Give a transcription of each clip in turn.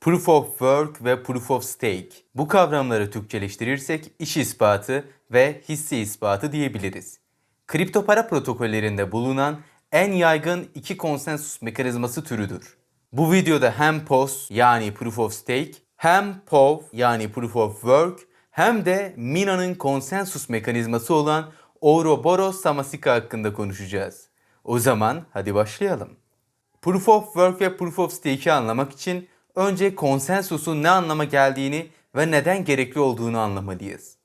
Proof of Work ve Proof of Stake. Bu kavramları Türkçeleştirirsek iş ispatı ve hisse ispatı diyebiliriz. Kripto para protokollerinde bulunan en yaygın iki konsensus mekanizması türüdür. Bu videoda hem POS yani Proof of Stake hem POV yani Proof of Work hem de Mina'nın konsensus mekanizması olan Ouroboros Samasika hakkında konuşacağız. O zaman hadi başlayalım. Proof of Work ve Proof of Stake'i anlamak için önce konsensusun ne anlama geldiğini ve neden gerekli olduğunu anlamalıyız.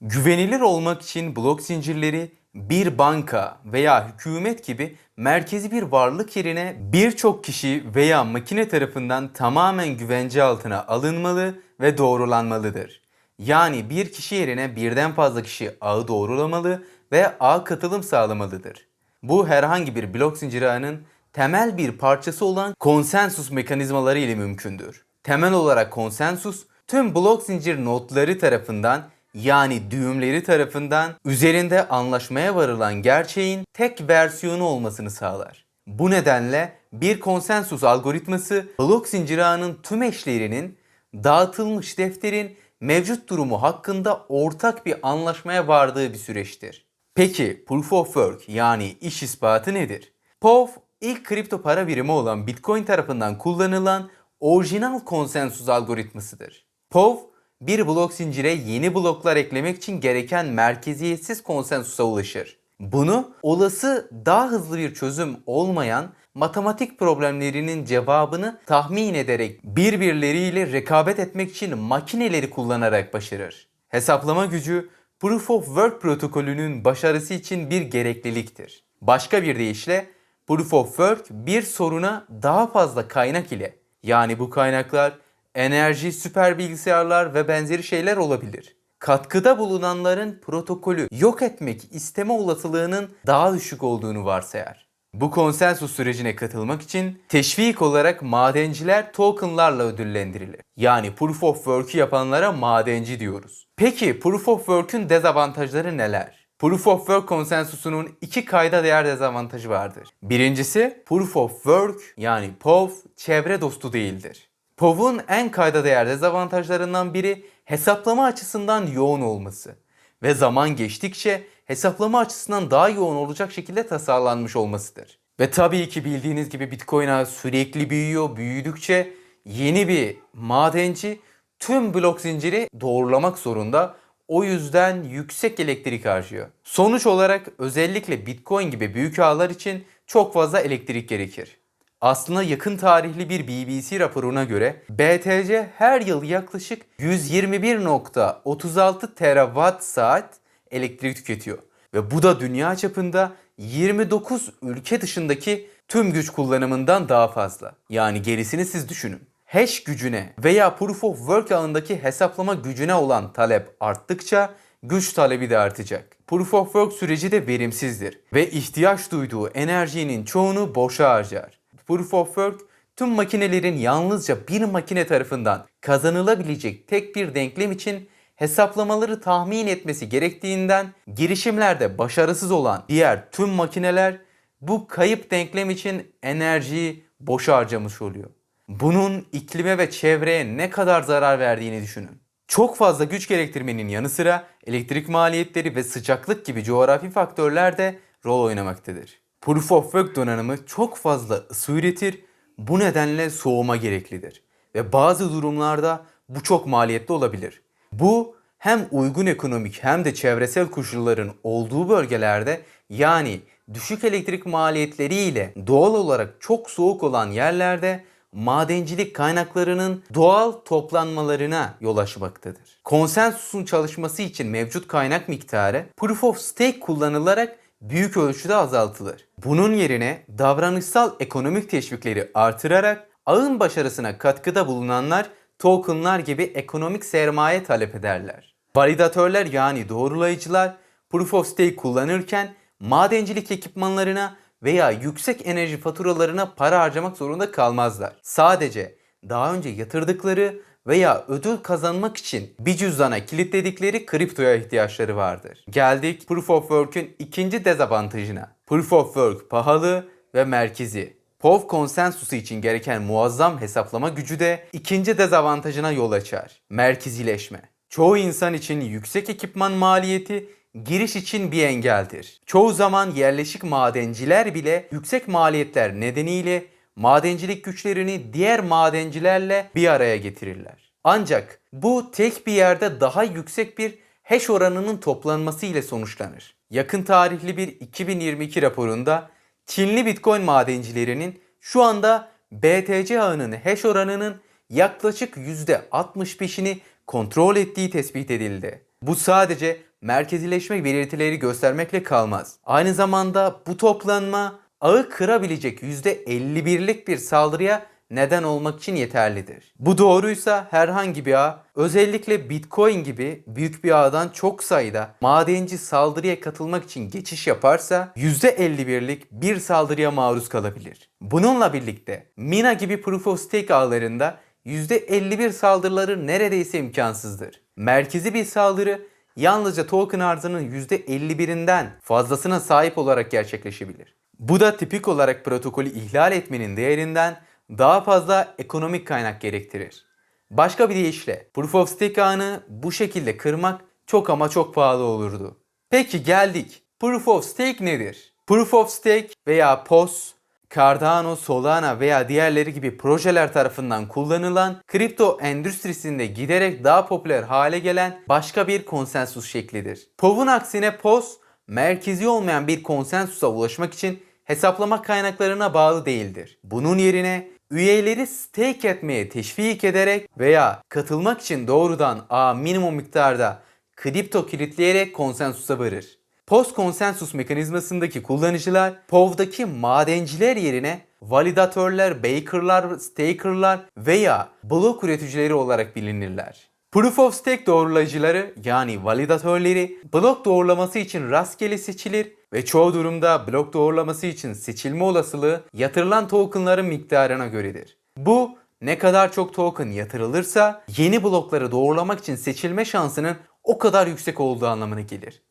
Güvenilir olmak için blok zincirleri bir banka veya hükümet gibi merkezi bir varlık yerine birçok kişi veya makine tarafından tamamen güvence altına alınmalı ve doğrulanmalıdır. Yani bir kişi yerine birden fazla kişi ağı doğrulamalı ve ağ katılım sağlamalıdır. Bu herhangi bir blok zinciri ağının temel bir parçası olan konsensus mekanizmaları ile mümkündür. Temel olarak konsensus tüm blok zincir notları tarafından yani düğümleri tarafından üzerinde anlaşmaya varılan gerçeğin tek versiyonu olmasını sağlar. Bu nedenle bir konsensus algoritması blok zincir ağının tüm eşlerinin dağıtılmış defterin mevcut durumu hakkında ortak bir anlaşmaya vardığı bir süreçtir. Peki Proof of Work yani iş ispatı nedir? POV ilk kripto para birimi olan Bitcoin tarafından kullanılan orijinal konsensus algoritmasıdır. POV bir blok zincire yeni bloklar eklemek için gereken merkeziyetsiz konsensusa ulaşır. Bunu olası daha hızlı bir çözüm olmayan matematik problemlerinin cevabını tahmin ederek birbirleriyle rekabet etmek için makineleri kullanarak başarır. Hesaplama gücü Proof of Work protokolünün başarısı için bir gerekliliktir. Başka bir deyişle Proof of Work bir soruna daha fazla kaynak ile yani bu kaynaklar enerji, süper bilgisayarlar ve benzeri şeyler olabilir. Katkıda bulunanların protokolü yok etmek isteme olasılığının daha düşük olduğunu varsayar. Bu konsensus sürecine katılmak için teşvik olarak madenciler tokenlarla ödüllendirilir. Yani Proof of Work'ü yapanlara madenci diyoruz. Peki Proof of Work'ün dezavantajları neler? Proof of Work konsensusunun iki kayda değer dezavantajı vardır. Birincisi Proof of Work yani POV çevre dostu değildir. POV'un en kayda değer dezavantajlarından biri hesaplama açısından yoğun olması ve zaman geçtikçe hesaplama açısından daha yoğun olacak şekilde tasarlanmış olmasıdır. Ve tabii ki bildiğiniz gibi Bitcoin ağı sürekli büyüyor. Büyüdükçe yeni bir madenci tüm blok zinciri doğrulamak zorunda. O yüzden yüksek elektrik harcıyor. Sonuç olarak özellikle Bitcoin gibi büyük ağlar için çok fazla elektrik gerekir. Aslında yakın tarihli bir BBC raporuna göre BTC her yıl yaklaşık 121.36 terawatt saat elektrik tüketiyor. Ve bu da dünya çapında 29 ülke dışındaki tüm güç kullanımından daha fazla. Yani gerisini siz düşünün. Hash gücüne veya Proof of Work ağındaki hesaplama gücüne olan talep arttıkça güç talebi de artacak. Proof of Work süreci de verimsizdir ve ihtiyaç duyduğu enerjinin çoğunu boşa harcar. Proof of Work tüm makinelerin yalnızca bir makine tarafından kazanılabilecek tek bir denklem için hesaplamaları tahmin etmesi gerektiğinden girişimlerde başarısız olan diğer tüm makineler bu kayıp denklem için enerjiyi boşa harcamış oluyor. Bunun iklime ve çevreye ne kadar zarar verdiğini düşünün. Çok fazla güç gerektirmenin yanı sıra elektrik maliyetleri ve sıcaklık gibi coğrafi faktörler de rol oynamaktadır. Proof of Work donanımı çok fazla ısı üretir, bu nedenle soğuma gereklidir. Ve bazı durumlarda bu çok maliyetli olabilir. Bu hem uygun ekonomik hem de çevresel koşulların olduğu bölgelerde yani düşük elektrik maliyetleriyle doğal olarak çok soğuk olan yerlerde madencilik kaynaklarının doğal toplanmalarına yol açmaktadır. Konsensusun çalışması için mevcut kaynak miktarı Proof of Stake kullanılarak büyük ölçüde azaltılır. Bunun yerine davranışsal ekonomik teşvikleri artırarak ağın başarısına katkıda bulunanlar tokenlar gibi ekonomik sermaye talep ederler. Validatörler yani doğrulayıcılar Proof of Stake kullanırken madencilik ekipmanlarına veya yüksek enerji faturalarına para harcamak zorunda kalmazlar. Sadece daha önce yatırdıkları veya ödül kazanmak için bir cüzdana kilitledikleri kriptoya ihtiyaçları vardır. Geldik Proof of Work'ün ikinci dezavantajına. Proof of Work pahalı ve merkezi. POV konsensusu için gereken muazzam hesaplama gücü de ikinci dezavantajına yol açar. Merkezileşme. Çoğu insan için yüksek ekipman maliyeti giriş için bir engeldir. Çoğu zaman yerleşik madenciler bile yüksek maliyetler nedeniyle madencilik güçlerini diğer madencilerle bir araya getirirler. Ancak bu tek bir yerde daha yüksek bir hash oranının toplanması ile sonuçlanır. Yakın tarihli bir 2022 raporunda Çinli Bitcoin madencilerinin şu anda BTC ağının hash oranının yaklaşık %65'ini kontrol ettiği tespit edildi. Bu sadece merkezileşme belirtileri göstermekle kalmaz. Aynı zamanda bu toplanma ağı kırabilecek %51'lik bir saldırıya neden olmak için yeterlidir. Bu doğruysa herhangi bir ağ, özellikle Bitcoin gibi büyük bir ağdan çok sayıda madenci saldırıya katılmak için geçiş yaparsa %51'lik bir saldırıya maruz kalabilir. Bununla birlikte Mina gibi Proof of Stake ağlarında %51 saldırıları neredeyse imkansızdır. Merkezi bir saldırı yalnızca token arzının %51'inden fazlasına sahip olarak gerçekleşebilir. Bu da tipik olarak protokolü ihlal etmenin değerinden daha fazla ekonomik kaynak gerektirir. Başka bir deyişle Proof of Stake ağını bu şekilde kırmak çok ama çok pahalı olurdu. Peki geldik. Proof of Stake nedir? Proof of Stake veya POS, Cardano, Solana veya diğerleri gibi projeler tarafından kullanılan kripto endüstrisinde giderek daha popüler hale gelen başka bir konsensus şeklidir. POV'un aksine POS, merkezi olmayan bir konsensusa ulaşmak için hesaplama kaynaklarına bağlı değildir. Bunun yerine üyeleri stake etmeye teşvik ederek veya katılmak için doğrudan A minimum miktarda kripto kilitleyerek konsensusa varır. Post konsensus mekanizmasındaki kullanıcılar POV'daki madenciler yerine validatörler, bakerlar, stakerlar veya blok üreticileri olarak bilinirler. Proof of Stake doğrulayıcıları yani validatörleri blok doğrulaması için rastgele seçilir ve çoğu durumda blok doğrulaması için seçilme olasılığı yatırılan tokenların miktarına göredir. Bu ne kadar çok token yatırılırsa yeni blokları doğrulamak için seçilme şansının o kadar yüksek olduğu anlamına gelir.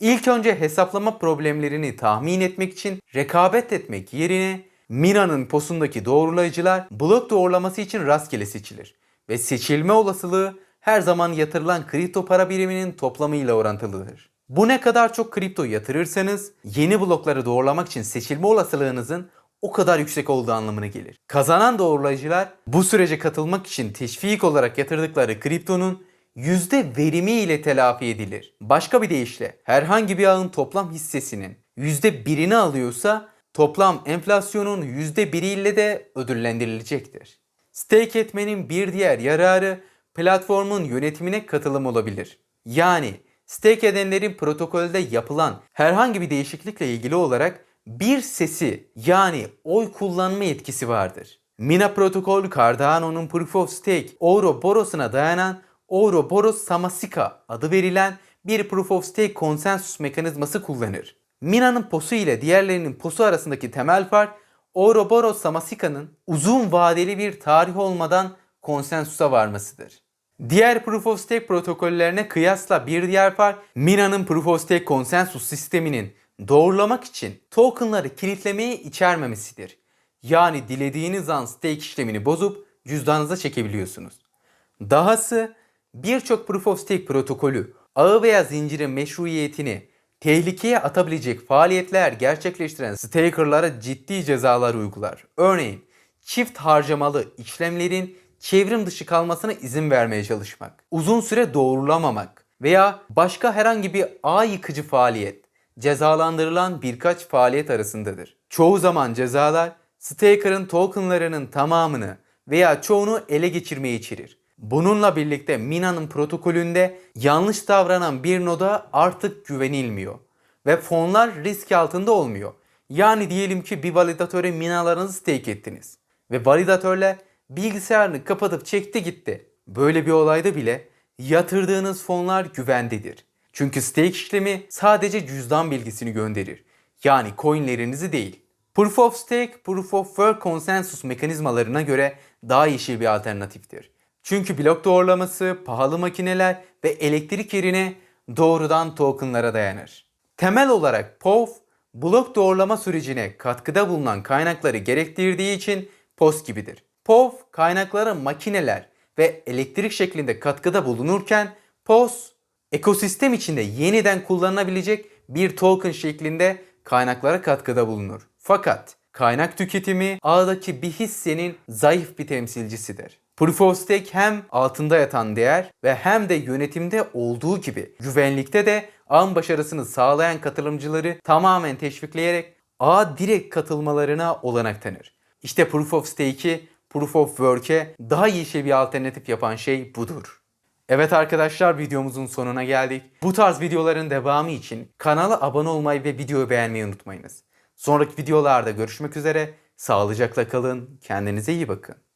İlk önce hesaplama problemlerini tahmin etmek için rekabet etmek yerine Mina'nın posundaki doğrulayıcılar blok doğrulaması için rastgele seçilir ve seçilme olasılığı her zaman yatırılan kripto para biriminin toplamıyla orantılıdır. Bu ne kadar çok kripto yatırırsanız yeni blokları doğrulamak için seçilme olasılığınızın o kadar yüksek olduğu anlamına gelir. Kazanan doğrulayıcılar bu sürece katılmak için teşvik olarak yatırdıkları kriptonun yüzde verimi ile telafi edilir. Başka bir deyişle herhangi bir ağın toplam hissesinin yüzde birini alıyorsa toplam enflasyonun yüzde biriyle de ödüllendirilecektir. Stake etmenin bir diğer yararı platformun yönetimine katılım olabilir. Yani stake edenlerin protokolde yapılan herhangi bir değişiklikle ilgili olarak bir sesi yani oy kullanma yetkisi vardır. Mina protokol Cardano'nun Proof of Stake Ouroboros'una dayanan Ouroboros Samasika adı verilen bir Proof of Stake konsensus mekanizması kullanır. Mina'nın posu ile diğerlerinin posu arasındaki temel fark Ouroboros Samasika'nın uzun vadeli bir tarih olmadan konsensusa varmasıdır. Diğer Proof of Stake protokollerine kıyasla bir diğer fark Mina'nın Proof of Stake konsensus sisteminin doğrulamak için tokenları kilitlemeyi içermemesidir. Yani dilediğiniz an stake işlemini bozup cüzdanınıza çekebiliyorsunuz. Dahası birçok Proof of Stake protokolü ağı veya zincirin meşruiyetini tehlikeye atabilecek faaliyetler gerçekleştiren stakerlara ciddi cezalar uygular. Örneğin çift harcamalı işlemlerin çevrim dışı kalmasına izin vermeye çalışmak, uzun süre doğrulamamak veya başka herhangi bir ağ yıkıcı faaliyet cezalandırılan birkaç faaliyet arasındadır. Çoğu zaman cezalar staker'ın tokenlarının tamamını veya çoğunu ele geçirmeyi içerir. Bununla birlikte Mina'nın protokolünde yanlış davranan bir noda artık güvenilmiyor ve fonlar risk altında olmuyor. Yani diyelim ki bir validatöre minalarınızı stake ettiniz ve validatörler bilgisayarını kapatıp çekti gitti. Böyle bir olayda bile yatırdığınız fonlar güvendedir. Çünkü stake işlemi sadece cüzdan bilgisini gönderir. Yani coinlerinizi değil. Proof of Stake, Proof of Work konsensus mekanizmalarına göre daha yeşil bir alternatiftir. Çünkü blok doğrulaması, pahalı makineler ve elektrik yerine doğrudan tokenlara dayanır. Temel olarak POV, blok doğrulama sürecine katkıda bulunan kaynakları gerektirdiği için POS gibidir. POV kaynaklara makineler ve elektrik şeklinde katkıda bulunurken POS ekosistem içinde yeniden kullanılabilecek bir token şeklinde kaynaklara katkıda bulunur. Fakat kaynak tüketimi ağdaki bir hissenin zayıf bir temsilcisidir. Proof of Stake hem altında yatan değer ve hem de yönetimde olduğu gibi güvenlikte de ağın başarısını sağlayan katılımcıları tamamen teşvikleyerek ağa direkt katılmalarına olanak tanır. İşte Proof of Stake'i Proof of Work'e daha yeşil bir alternatif yapan şey budur. Evet arkadaşlar videomuzun sonuna geldik. Bu tarz videoların devamı için kanala abone olmayı ve videoyu beğenmeyi unutmayınız. Sonraki videolarda görüşmek üzere. Sağlıcakla kalın. Kendinize iyi bakın.